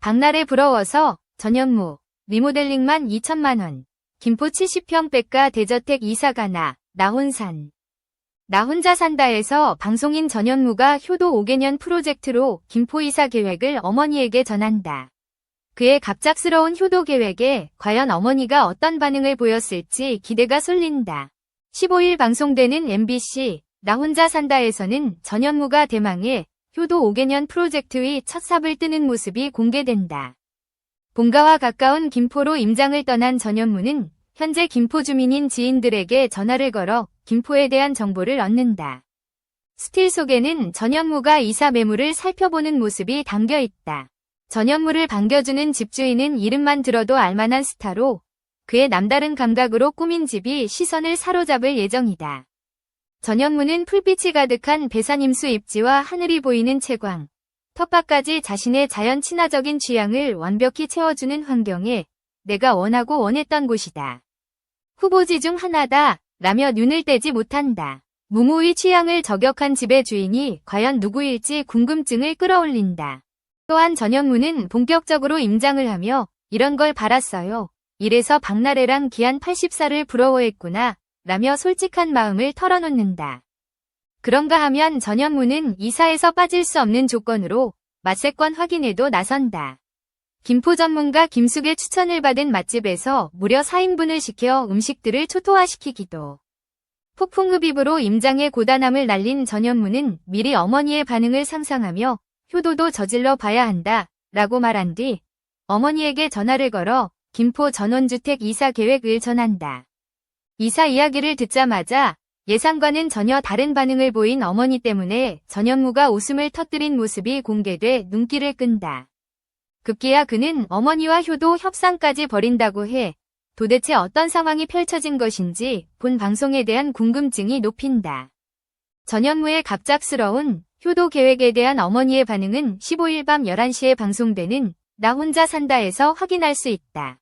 박날에 부러워서 전현무, 리모델링만 2천만원. 김포 70평 백가 대저택 이사가나, 나혼산. 나 혼자 산다에서 방송인 전현무가 효도 5개년 프로젝트로 김포 이사 계획을 어머니에게 전한다. 그의 갑작스러운 효도 계획에 과연 어머니가 어떤 반응을 보였을지 기대가 쏠린다. 15일 방송되는 MBC 나 혼자 산다에서는 전현무가 대망의 효도 5개년 프로젝트의 첫 삽을 뜨는 모습이 공개된다. 본가와 가까운 김포로 임장을 떠난 전현무는 현재 김포 주민인 지인들에게 전화를 걸어 김포에 대한 정보를 얻는다. 스틸 속에는 전현무가 이사 매물을 살펴보는 모습이 담겨 있다. 전현무를 반겨주는 집주인은 이름만 들어도 알만한 스타로 그의 남다른 감각으로 꾸민 집이 시선을 사로잡을 예정이다. 전현무는 풀빛이 가득한 배산임수 입지와 하늘이 보이는 채광, 텃밭까지 자신의 자연 친화적인 취향을 완벽히 채워주는 환경에 내가 원하고 원했던 곳이다. 후보지 중 하나다 라며 눈을 떼지 못한다. 무모의 취향을 저격한 집의 주인이 과연 누구일지 궁금증을 끌어올린다. 또한 전현무는 본격적으로 임장을 하며 이런 걸 바랐어요. 이래서 박나래랑 기한 80살을 부러워했구나 라며 솔직한 마음을 털어놓는다. 그런가 하면 전현무는 이사에서 빠질 수 없는 조건으로 맛세권 확인에도 나선다. 김포 전문가 김숙의 추천을 받은 맛집에서 무려 4인분을 시켜 음식들을 초토화시키기도. 폭풍 흡입으로 임장의 고단함을 날린 전현무는 미리 어머니의 반응을 상상하며 효도도 저질러 봐야 한다 라고 말한 뒤 어머니에게 전화를 걸어 김포 전원주택 이사 계획을 전한다. 이사 이야기를 듣자마자 예상과는 전혀 다른 반응을 보인 어머니 때문에 전현무가 웃음을 터뜨린 모습이 공개돼 눈길을 끈다. 급기야 그는 어머니와 효도 협상까지 벌인다고 해 도대체 어떤 상황이 펼쳐진 것인지 본 방송에 대한 궁금증이 높인다. 전현무의 갑작스러운 효도 계획에 대한 어머니의 반응은 15일 밤 11시에 방송되는 나 혼자 산다에서 확인할 수 있다.